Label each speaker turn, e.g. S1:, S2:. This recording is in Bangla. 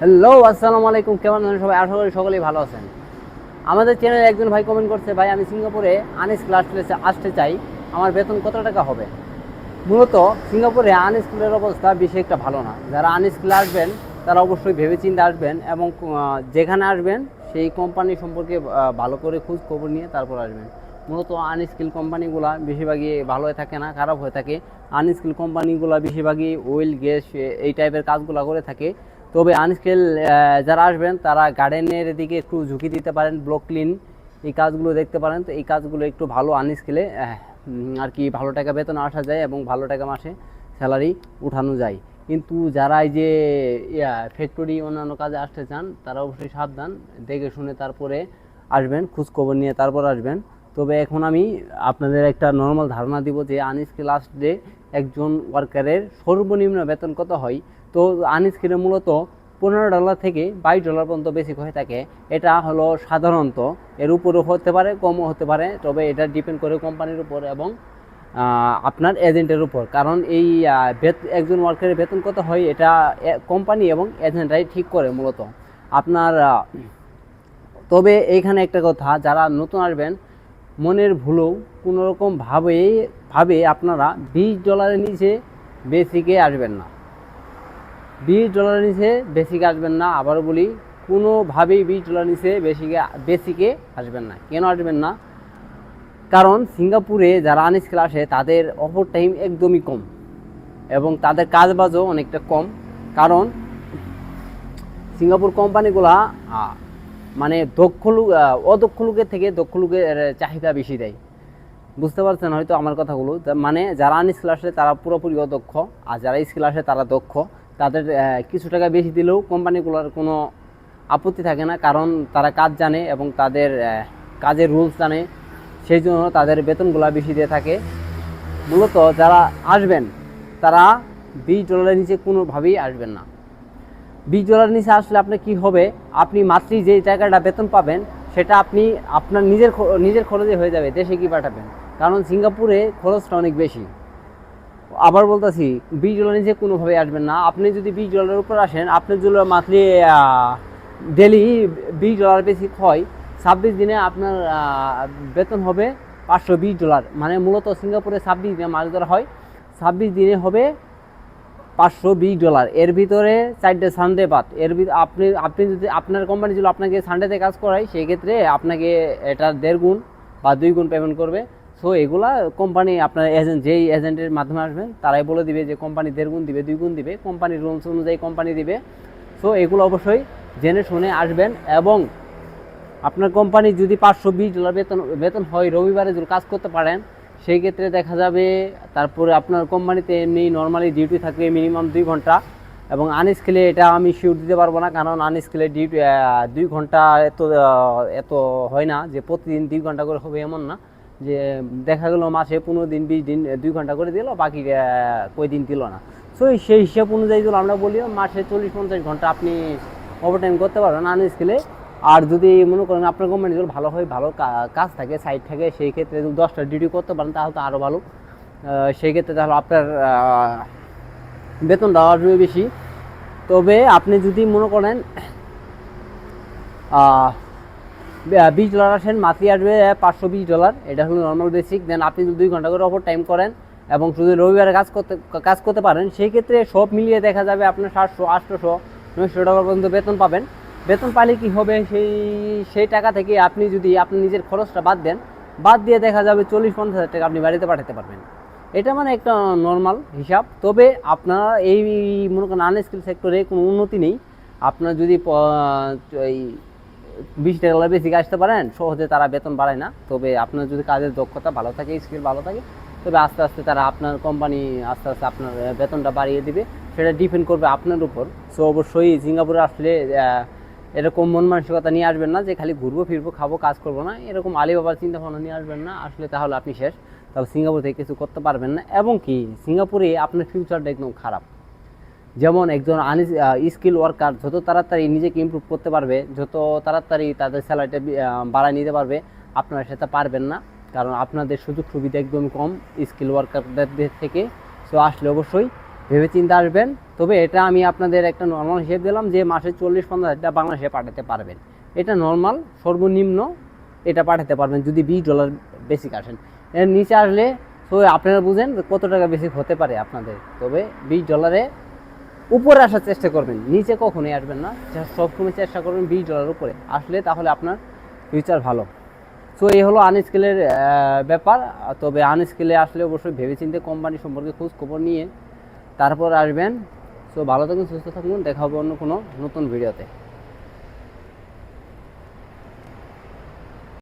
S1: হ্যালো আসসালামু আলাইকুম কেমন আছেন সবাই? আশা করি সকলেই ভালো আছেন। আমাদের চ্যানেলে একজন ভাই কমেন্ট করছে, ভাই, আমি সিঙ্গাপুরে আনিস ক্লাস আসতে আসতে চাই। আমার বেতন কত টাকা হবে? মূলত, সিঙ্গাপুরে আনস্কিলের অবস্থা বেশি একটা ভালো না। যারা আনস্কিল আসবেন, তারা অবশ্যই ভেবেচিন্তে আসবেন এবং যেখানে আসবেন, সেই কোম্পানি সম্পর্কে ভালো করে খোঁজ খবর নিয়ে তারপর আসবেন। মূলত আনস্কিল কোম্পানিগুলো বেশিরভাগই ভালো হয়ে থাকে না, খারাপ হয়ে থাকে। আনস্কিল কোম্পানিগুলো বেশিরভাগই ওয়েল গ্যাস এই টাইপের কাজগুলো করে থাকে। তবে আনস্কিল যারা আসবেন, তারা গার্ডেনের দিকে একটু ঝুঁকি দিতে পারেন ব্লক ক্লিন এই কাজগুলো দেখতে পারেন। তো এই কাজগুলো একটু ভালো আনস্কিলে আর কি ভালো টাকা বেতন আসা যায় এবং ভালো টাকা মাসে স্যালারি উঠানো যায়। কিন্তু যারা এই যে, ইয়া ফ্যাক্টরি অন্যান্য কাজে আসতে চান, তারা অবশ্যই সাবধান। দেখে শুনে তারপরে আসবেন, খোঁজখবর নিয়ে তারপর আসবেন। তবে এখন আমি আপনাদের একটা নর্মাল ধারণা দিব যে, আনস্কিল আসলে একজন ওয়ার্কারের সর্বনিম্ন বেতন কত হয়? তো আনস্কিলে মূলত পনেরো ডলার থেকে বাইশ ডলার পর্যন্ত বেশি হয়ে থাকে। এটা হলো সাধারণত এর উপরও হতে পারে, কমও হতে পারে, তবে এটা ডিপেন্ড করে কোম্পানির উপর এবং আপনার এজেন্টের উপর। কারণ এই একজন ওয়ার্কারের বেতন কত হয় এটা কোম্পানি এবং এজেন্টরাই ঠিক করে মূলত। আপনার তবে এইখানে একটা কথা, যারা নতুন আসবেন, মনের ভুলেও কোনো রকম ভাবে ভাবে আপনারা বিশ ডলারের নিচে বেসিকে আসবেন না। বিশ ডলারের নিচে বেসিকে আসবেন না। আবারও বলি, কোনোভাবেই বিশ ডলার নিচে বেসিকে বেসিকে আসবেন না। কেন আসবেন না? কারণ সিঙ্গাপুরে যারা আনিস ক্লাসে তাদের অফার টাইম একদমই কম এবং তাদের কাজ বাজও অনেকটা কম। কারণ সিঙ্গাপুর কোম্পানিগুলা মানে দক্ষ লোক অদক্ষ লোকের থেকে দক্ষ লোকের চাহিদা বেশি দেয়। বুঝতে পারছেন হয়তো আমার কথাগুলো? মানে যারা আনস্কিল আসে, তারা পুরোপুরি অদক্ষ, আর যারা স্কিল আসে, তারা দক্ষ। তাদের কিছু টাকা বেশি দিলেও কোম্পানিগুলোর কোনো আপত্তি থাকে না, কারণ তারা কাজ জানে এবং তাদের কাজের রুলস জানে, সেই জন্য তাদের বেতনগুলো বেশি দিয়ে থাকে। মূলত যারা আসবেন, তারা বিশ ডলারের নিচে কোনোভাবেই আসবেন না। বিশ ডলার নিচে আসলে আপনার কি হবে? আপনি মাত্রই যে টাকাটা বেতন পাবেন, সেটা আপনি আপনার নিজের নিজের খরচে হয়ে যাবে, দেশে কি পাঠাবেন? কারণ সিঙ্গাপুরে খরচটা অনেক বেশি। আবার বলতেছি, বিশ ডলার নিচে কোনোভাবে আসবেন না। আপনি যদি বিশ ডলারের উপর আসেন আপনার যদি মান্থলি ডেলি বিশ ডলার বেশি হয়, ছাব্বিশ দিনে আপনার বেতন হবে পাঁচশো বিশ ডলার মানে মূলত সিঙ্গাপুরে ছাব্বিশ দিনে মাছ ধরা হয়, ছাব্বিশ দিনে হবে পাঁচশো বিশ ডলার এর ভিতরে চারটে সানডে বাদ। এর আপনি আপনি যদি, আপনার কোম্পানি যদি আপনাকে সানডেতে কাজ করায়, সেই ক্ষেত্রে আপনাকে এটা দেড় গুণ বা দুই গুণ পেমেন্ট করবে। সো এগুলা কোম্পানি আপনার এজেন্ট যেই এজেন্টের মাধ্যমে আসবেন তারাই বলে দিবে যে কোম্পানি দেড় গুণ দিবে, দুই গুণ দিবে কোম্পানির রুলস অনুযায়ী কোম্পানি দিবে। সো এগুলো অবশ্যই জেনে শুনে আসবেন এবং আপনার কোম্পানি যদি পাঁচশো বিশ ডলার বেতন বেতন হয়, রবিবারে যদি কাজ করতে পারেন, সেই ক্ষেত্রে দেখা যাবে তারপরে আপনার কোম্পানিতে এমনি নর্মালি ডিউটি থাকবে মিনিমাম দুই ঘণ্টা এবং আনস্কিলে এটা আমি শিওর দিতে পারব না, কারণ আনস্কিলে ডিউটি দুই ঘণ্টা এত এত হয় না যে প্রতিদিন দুই ঘণ্টা করে হবে এমন না। যে দেখা গেলো মাসে পনেরো দিন, বিশ দিন দুই ঘণ্টা করে দিল, বাকি কই দিন দিল না। সো সেই হিসাব অনুযায়ী যদি আমরা বলি, মাসে চল্লিশ পঞ্চাশ ঘণ্টা আপনি ওভারটাইম করতে পারবেন আনস্কিলে আর যদি মনে করেন আপনার কোম্পানি যদি ভালো হয়, ভালো কাজ থাকে সাইড থাকে, সেই ক্ষেত্রে যদি দশটা ডিউটি করতে পারেন, তাহলে তো আরও ভালো। সেই ক্ষেত্রে তাহলে আপনার বেতনটা আসবে বেশি। তবে আপনি যদি মনে করেন বিশ ডলার আসেন মাসি আসবে পাঁচশো বিশ ডলার এটা হলো নর্মাল বেসিক দেন আপনি যদি দুই ঘণ্টা করে ওভার টাইম করেন এবং শুধু রবিবারে কাজ করতে কাজ করতে পারেন, সেই ক্ষেত্রে সব মিলিয়ে দেখা যাবে আপনার সাতশো, আটশোশো, নয়শো টাকা পর্যন্ত বেতন পাবেন। বেতন পাইলে কি হবে? সেই সেই টাকা থেকে আপনি যদি আপনি নিজের খরচটা বাদ দেন, বাদ দিয়ে দেখা যাবে চল্লিশ, পঞ্চাশ হাজার টাকা আপনি বাড়িতে পাঠাতে পারবেন। এটা মানে একটা নর্মাল হিসাব। তবে আপনারা এই, মনে করেন আনস্কিল সেক্টরে কোনো উন্নতি নেই। আপনার যদি এই বিশ টাকা বেশি আসতে পারেন, সহজে তারা বেতন বাড়ায় না। তবে আপনার যদি কাজের দক্ষতা ভালো থাকে স্কিল ভালো থাকে, তবে আস্তে আস্তে তারা আপনার কোম্পানি আস্তে আস্তে আপনার বেতনটা বাড়িয়ে দিবে। সেটা ডিপেন্ড করবে আপনার উপর। সো অবশ্যই সিঙ্গাপুরে আসলে এরকম মন মানসিকতা নিয়ে আসবেন না যে খালি ঘুরবো, ফিরবো, খাব, কাজ করব না। এরকম আলিবাবার চিন্তা ভাবনা নিয়ে আসবেন না। আসলে তাহলে আপনি শেষ। তাহলে সিঙ্গাপুর থেকে কিছু করতে পারবেন না। এবং কি, সিঙ্গাপুরে আপনার ফিউচারটা একদম খারাপ। যেমন একজন আন স্কিল ওয়ার্কার যত তাড়াতাড়ি নিজেকে ইমপ্রুভ করতে পারবে, যত তাড়াতাড়ি তাদের স্যালারিটা বাড়ায় নিতে পারবে, আপনারা সেটা পারবেন না। কারণ আপনাদের সুযোগ সুবিধা একদম কম স্কিল ওয়ার্কারদের থেকে। সো আসলে অবশ্যই ভেবে চিন্তে আসবেন। তবে এটা আমি আপনাদের একটা নর্মাল হিসেব দিলাম যে মাসে চল্লিশ পঞ্চাশ হাজার বাংলাদেশে পাঠাতে পারবেন। এটা নর্মাল সর্বনিম্ন এটা পাঠাতে পারবেন যদি বিশ ডলার বেসিক আসেন। এর নিচে আসলে তো আপনারা বুঝেন কত টাকা বেসিক হতে পারে আপনাদের। তবে বিশ ডলারে উপরে আসার চেষ্টা করবেন, নিচে কখনোই আসবেন না সবসময় চেষ্টা করবেন বিশ ডলার উপরে। আসলে তাহলে আপনার ফিউচার ভালো। সো এই হলো আনস্কেলের ব্যাপার। তবে আনস্কেলে আসলে অবশ্যই ভেবেচিন্তে কোম্পানি সম্পর্কে খোঁজ খবর নিয়ে তারপর আসবেন। সো ভালো থাকুন, সুস্থ থাকুন। দেখা হবে অন্য কোনো নতুন ভিডিওতে